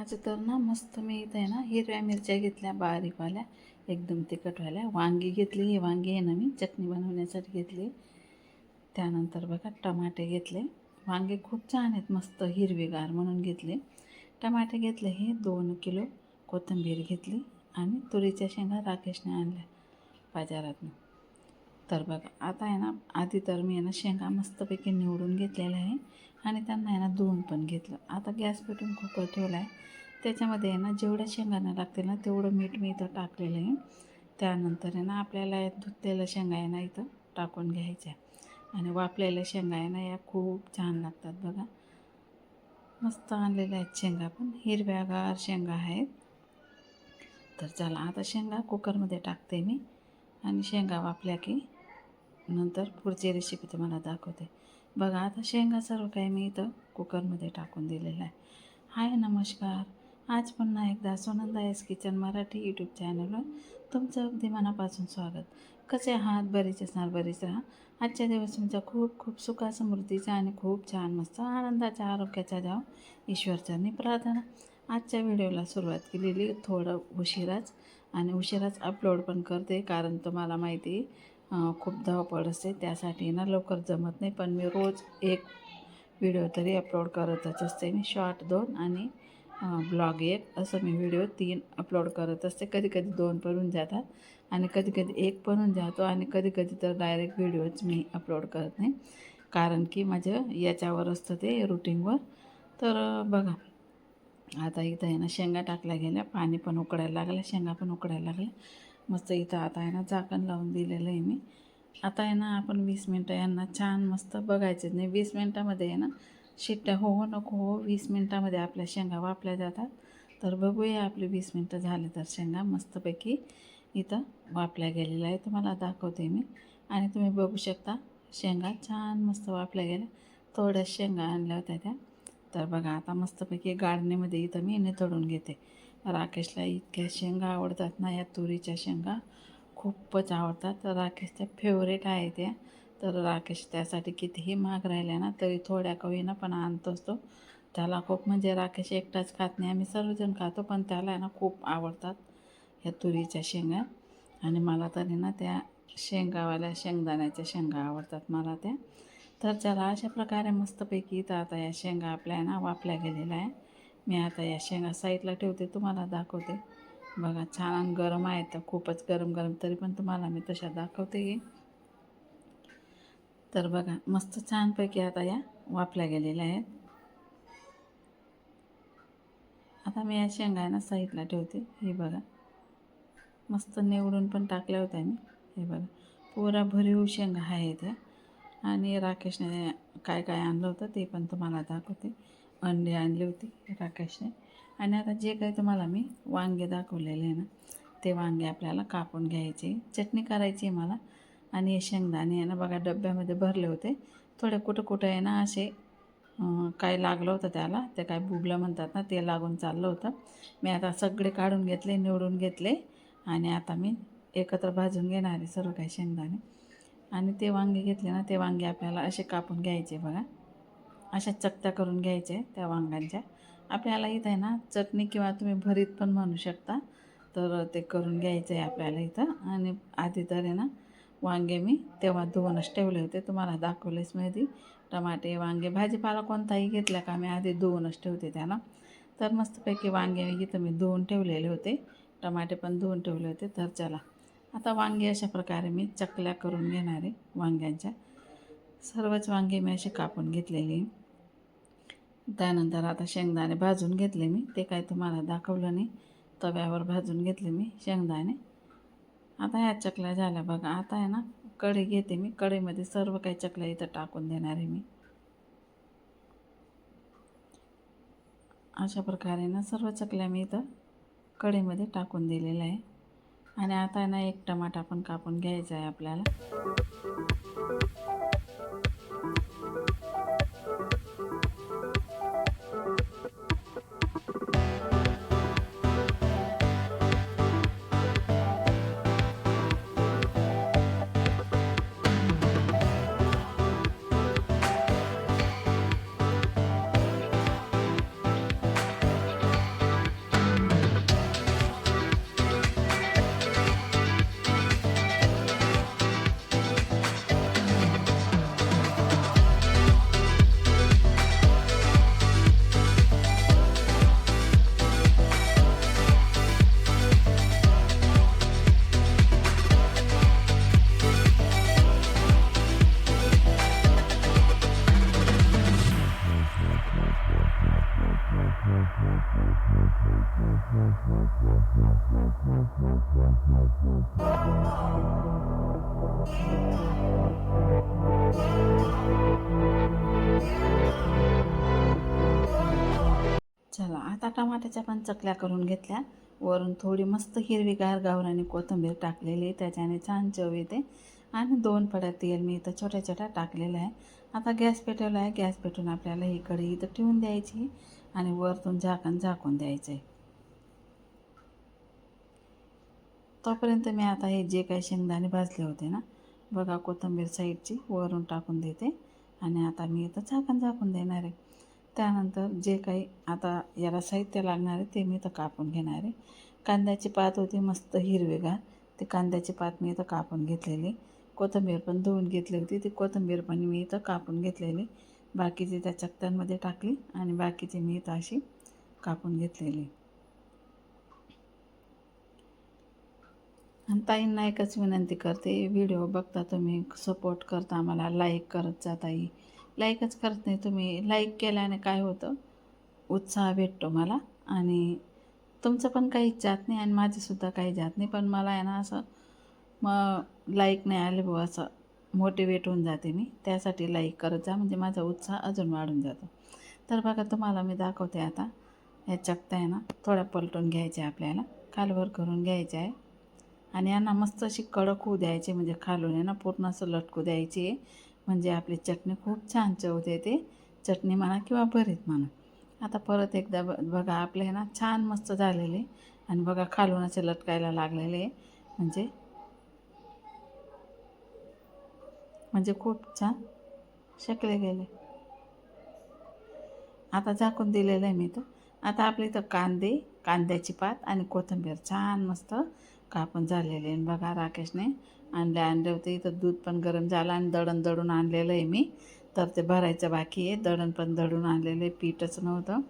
आज तर ना मस्त मी इथं आहे ना हिरव्या मिरच्या घेतल्या बारीकवाल्या एकदम तिखटवाल्या. वांगी घेतली ही वांगी आहे ना मी चटणी बनवण्यासाठी घेतली. त्यानंतर बघा टमाटे घेतले. वांगे खूप छान आहेत मस्त हिरवेगार म्हणून घेतले. टमाटे घेतले हे दोन किलो कोथिंबीर घेतली आणि तुरीच्या शेंगा राकेशने आणल्या बाजारातून. तर बघा आता आहे ना आधी तर मी आहे ना शेंगा मस्तपैकी निवडून घेतलेल्या आहे आणि त्यांना आहे ना धुवून पण घेतलं. आता गॅस पेटून कुकर ठेवला आहे त्याच्यामध्ये आहे ना जेवढ्या शेंगांना लागतील ना तेवढं मीठ मी इथं टाकलेलं आहे. त्यानंतर आहे ना आपल्याला धुतलेल्या शेंगा आहे ना इथं टाकून घ्यायच्या. आणि वापलेल्या शेंगा आहे ना या खूप छान लागतात बघा. मस्त आणलेल्या आहेत शेंगा पण. हिरव्यागार शेंगा आहेत. तर चला आता शेंगा कुकरमध्ये टाकते मी. आणि शेंगा वापल्या की नंतर पुढची रेसिपी तुम्हाला दाखवते. बघा आता शेंगा सर्व काही मी इथं कुकरमध्ये टाकून दिलेलं आहे. हाय नमस्कार. आज पुन्हा एकदा Sunanda S kitchen Marathi YouTube चॅनलवर तुमचं अगदी मनापासून स्वागत. कसे आहात? बरेच असणार बरेच राहा. आजच्या दिवस तुमचा खूप खूप सुखा समृद्धीचा आणि खूप छान मस्त आनंदाच्या आरोग्याचा जाव. ईश्वरचरणी प्रार्थना. आजच्या व्हिडिओला सुरुवात केलेली थोडं उशिराच आणि उशिराच अपलोड पण करते कारण तुम्हाला माहिती आहे, खूप धावपळ असते. त्यासाठी ना लवकर जमत नाही. पण मी रोज एक व्हिडिओ तरी अपलोड करतच असते. मी शॉर्ट दोन आणि ब्लॉग एक असं मी व्हिडिओ तीन अपलोड करत असते. कधी कधी दोन पण होऊन जातात आणि कधी कधी एक पण होऊन जातो आणि कधी कधी तर डायरेक्ट व्हिडिओच मी अपलोड करत नाही. कारण की माझं याच्यावर असतं ते रुटीनवर तर बघा. आता इथं आहे ना शेंगा टाकल्या गेल्या. पाणी पण उकडायला लागलं. शेंगा पण उकडायला लागल्या. मस्त इथं आता आहे ना झाकण लावून दिलेलं आहे मी. आता आहे ना आपण वीस मिनटं यांना छान मस्त बघायचं नाही वीस मिनटामध्ये आहे ना शिट्ट्या हो हो नको हो वीस मिनटामध्ये आपल्या शेंगा वापल्या जातात. तर बघूया आपले वीस मिनटं झाले तर शेंगा मस्तपैकी इथं वापल्या गेलेल्या आहे तुम्हाला दाखवते मी. आणि तुम्ही बघू शकता शेंगा छान मस्त वापल्या गेल्या. थोड्या शेंगा आणल्या होत्या त्या. तर बघा आता मस्तपैकी गाडणीमध्ये इथं मी निथडून घेते. राकेशला इतक्या शेंगा आवडतात ना या तुरीच्या शेंगा. खूपच आवडतात. तर राकेशच्या फेवरेट आहे त्या. तर राकेश त्यासाठी कितीही महाग राहिल्या ना तरी थोड्या कवी ना पण आणतोच तो. त्याला खूप म्हणजे राकेश एकटाच खात नाही. आम्ही सर्वजण खातो पण त्याला आहे ना खूप आवडतात ह्या तुरीच्या शेंगा. आणि मला तरी ना त्या शेंगावाल्या शेंगदाण्याच्या शेंगा आवडतात मला त्या. तर चला अशा प्रकारे मस्तपैकी तर आता या शेंगा आपल्या ना वापल्या गेलेल्या आहे. मी आता या शेंगा साईडला ठेवते तुम्हाला दाखवते. बघा छान गरम आहे तर खूपच गरम गरम तरी पण तुम्हाला मी तशा दाखवते. की तर बघा मस्त छानपैकी आता या वापल्या गेलेल्या आहेत. आता मी या शेंगा आहे ना साईडला ठेवते हे बघा. मस्त निवडून पण टाकल्या होत्या मी हे बघा. पुरा भरीव शेंगा आहेत त्या आणि राकेशने काय काय आणलं होतं ते पण तुम्हाला दाखवते. अंडे आणली होती राकेशने. आणि आता जे काही तुम्हाला मी वांगे दाखवलेले आहे ना ते वांगे आपल्याला कापून घ्यायचे. चटणी करायची आहे मला. आणि हे शेंगदाणे आहे ना बघा डब्यामध्ये भरले होते. थोडे कुठं कुठं आहे ना असे काय लागलं होतं त्याला ते काय बुबलं म्हणतात ना ते लागून चाललं होतं. मी आता सगळे काढून घेतले निवडून घेतले. आणि आता मी एकत्र भाजून घेणार आहे सर्व काही शेंगदाणे. आणि ते वांगे घेतले ना ते वांगे आपल्याला असे कापून घ्यायचे बघा. अशा चकत्या करून घ्यायच्या त्या वांग्यांच्या. आपल्याला इथं आहे ना चटणी किंवा तुम्ही भरीत पण म्हणू शकता. तर ते करून घ्यायचं आहे आपल्याला इथं. आणि आधी तर आहे ना वांगे मी तेव्हा धुवूनच ठेवले होते. तुम्हाला दाखवलेच माहिती. टमाटे वांगे भाजीपाला कोणताही घेतला का मी आधी धुवूनच ठेवते त्याला. तर मस्तपैकी वांगे इथं मी धुवून ठेवलेले होते. टमाटे पण धुवून ठेवले होते. तर चला आता वांगे अशा प्रकारे मी चकल्या करून घेणार आहे वांग्यांच्या. सर्वच वांगे मी असे कापून घेतलेले. त्यानंतर आता शेंगदाणे भाजून घेतले मी. ते काही तुम्हाला दाखवलं नाही. तव्यावर भाजून घेतले मी शेंगदाणे. आता ह्या चकल्या झाल्या बघा. आता आहे ना कढई घेते मी. कढईमध्ये सर्व काही चकल्या इथं टाकून देणार आहे मी. अशा प्रकारे ना सर्व चकल्या मी इथं कढईमध्ये टाकून दिलेल्या आहे. आणि आता ना एक टमाटा पण कापून घ्यायचा आहे आपल्याला. चला आता टमाट्याच्या पण चकल्या करून घेतल्या. वरून थोडी मस्त हिरवीगार गावराने कोथिंबीर टाकलेली त्याच्याने छान चव येते. आणि दोन पड्या तेल मी इथं छोट्या छोट्या टाकलेलं आहे. आता गॅस पेटवला आहे. गॅस पेटून आपल्याला ही कढई इथं ठेवून द्यायची आणि वरतून झाकण झाकून द्यायचं आहे तोपर्यंत मी आता हे जे काही शेंगदाणे भाजले होते ना बघा कोथिंबीर साईडची वरून टाकून देते आणि आता मी इथं झाकण झाकून देणार आहे. त्यानंतर जे काही आता याला साहित्य लागणार आहे ते मी इथं कापून घेणार आहे. कांद्याची पात होती मस्त हिरवेगार ते कांद्याची पात मी इथं कापून घेतलेली. कोथिंबीर पण धुवून घेतली होती ती कोथंबीर पण मी इथं कापून घेतलेली. बाकीची त्या चकत्यांमध्ये टाकली आणि बाकीची मी इथं अशी कापून घेतलेली आणि ताईंना एकच विनंती करते व्हिडिओ बघता तुम्ही सपोर्ट करता आम्हाला लाईक करत जा ताई. लाईकच करत नाही तुम्ही लाईक केल्याने काय होतं? उत्साह भेटतो मला आणि तुमचं पण काही जात नाही आणि माझीसुद्धा काही जात नाही. पण मला आहे ना असं मग लाईक नाही आले भाऊ असं मोटिवेट होऊन जाते मी. त्यासाठी लाईक करत जा म्हणजे माझा उत्साह अजून वाढून जातो. तर बघा तुम्हाला मी दाखवते आता. ह्या चकत्या आहे ना थोड्या पलटून घ्यायच्या आपल्याला. कालवर करून घ्यायच्या आहे. आणि यांना मस्त अशी कडक होऊ द्यायची म्हणजे खालून आहे ना पूर्ण असं लटकू द्यायची. म्हणजे आपली चटणी खूप छान चव देते. चटणी म्हणा किंवा भरीत म्हणा. आता परत एकदा ब बघा आपले आहे ना छान मस्त झालेले. आणि बघा खालून असे लटकायला लागलेले. म्हणजे म्हणजे खूप छान शेकले गेले. आता झाकून दिलेलं आहे मी तर आता आपले इथं कांदे कांद्याची पात आणि कोथिंबीर. छान मस्त कापून झालेले आहे. बघा राकेशने आणले. आणले होते. इथं दूध पण गरम झालं आणि दळण दळून आणलेलं आहे मी. तर ते भरायचं बाकी आहे. दळण पण दळून आणलेलं आहे. पीठच नव्हतं.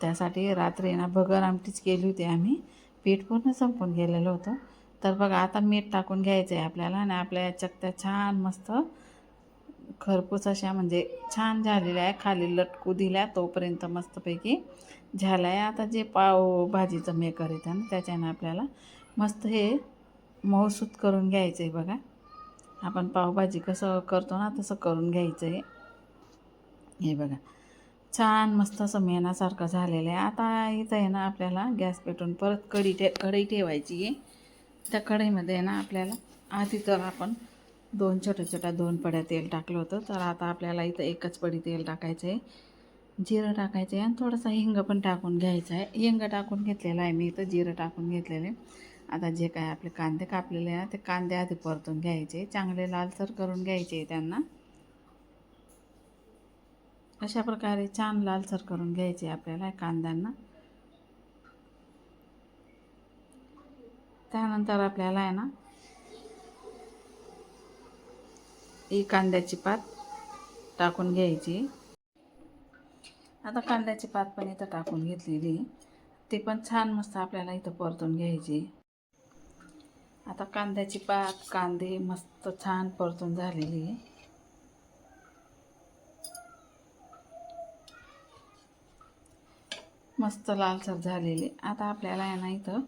त्यासाठी रात्री ना भगर आमटीच केली होती आम्ही. पीठ पूर्ण संपून गेलेलं होतं. तर बघा आता मीठ टाकून घ्यायचं आहे आपल्याला. आणि आपल्या या चकत्या छान मस्त खरपूस अशा म्हणजे छान झालेल्या आहे. खाली लटकू दिल्या तोपर्यंत मस्तपैकी झाला आहे. आता जे पाव भाजीचं मेकर येतं ना त्याच्यानं आपल्याला मस्त हे मऊसूत करून घ्यायचं आहे बघा. आपण पावभाजी कसं करतो ना तसं करून घ्यायचं आहे हे बघा. छान मस्त असं मेनासारखं झालेलं आहे. आता इथं आहे ना आपल्याला गॅस पेटून परत कढी ठे कढई ठेवायची आहे. त्या कढईमध्ये आहे ना आपल्याला आधी तर आपण दोन छोट्या छोट्या दोन पड्या तेल टाकलं होतं. तर आता आपल्याला इथं एकच पडी तेल टाकायचं आहे जिरं टाकायचं आहे आणि थोडासा हिंग पण टाकून घ्यायचा आहे. हिंग टाकून घेतलेला आहे मी इथं जिरं टाकून घेतलेलं आहे. आता जे काय आपले कांदे कापलेले आहे ते कांदे आधी परतून घ्यायचे. चांगले लालसर करून घ्यायचे त्यांना. अशा प्रकारे छान लालसर करून घ्यायचे आपल्याला कांद्यांना. त्यानंतर आपल्याला आहे ना ही कांद्याची पात टाकून घ्यायची. आता कांद्याची पात पण इथं टाकून घेतलेली. ती पण छान मस्त आपल्याला इथं परतून घ्यायची. आता कांद्याची पात कांदे मस्त छान परतून झालेली आहे. मस्त लालसर झालेली आता आपल्याला यांना इथं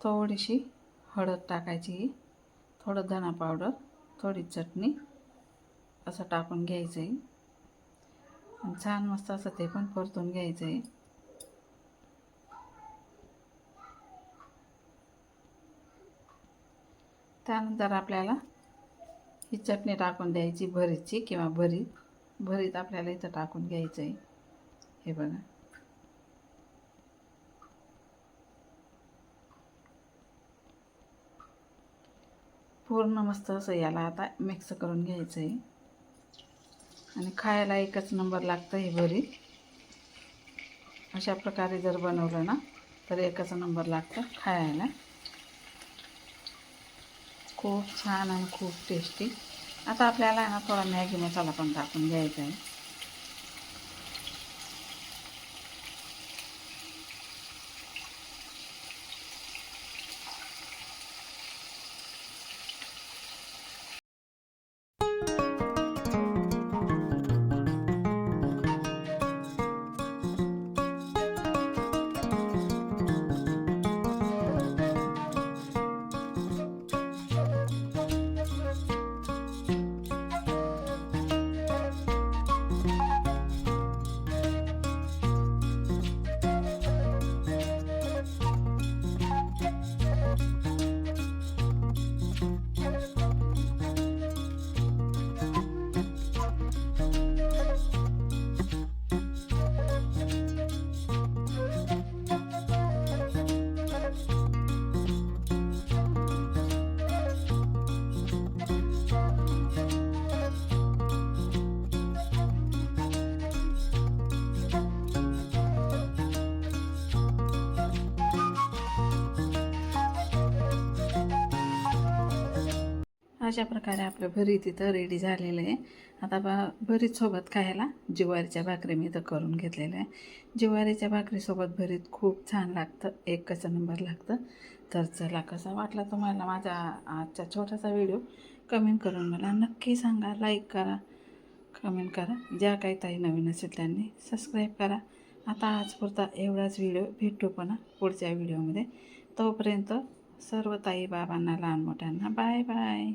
थोडीशी हळद टाकायची थोडं धना पावडर थोडी चटणी असं टाकून घ्यायचं आहे आणि छान मस्त असं ते पण परतून घ्यायचं आहे त्यानंतर आपल्याला ही चटणी टाकून द्यायची भरीतची किंवा भरीत. भरीत आपल्याला इथं टाकून घ्यायचं आहे हे बघा. पूर्ण मस्त असं याला आता मिक्स करून घ्यायचं आहे आणि खायला एकच नंबर लागतं हे भरीत अशा प्रकारे जर बनवलं ना तर एकच नंबर लागतं खायला. खूप छान आणि खूप टेस्टी आता आपल्याला ना थोडा मॅगी मसाला पण टाकून घ्यायचा आहे. अशा प्रकारे आपलं भरीत इथं रेडी झालेलं आहे. आता बा भरीत सोबत खायला ज्वारीच्या भाकरी मी इथं करून घेतलेलं आहे. ज्वारीच्या भाकरीसोबत भरीत खूप छान लागतं. एकच नंबर लागतं. तर चला कसा वाटला तुम्हाला माझा आजचा छोटासा व्हिडिओ? कमेंट करून मला नक्की सांगा. लाईक करा. कमेंट करा. ज्या काही ताई नवीन असेल त्यांनी सबस्क्राईब करा. आता आजपुरता एवढाच व्हिडिओ भेटू पण पुढच्या व्हिडिओमध्ये. तोपर्यंत सर्व ताई बाबांना लहान मोठ्यांना बाय बाय.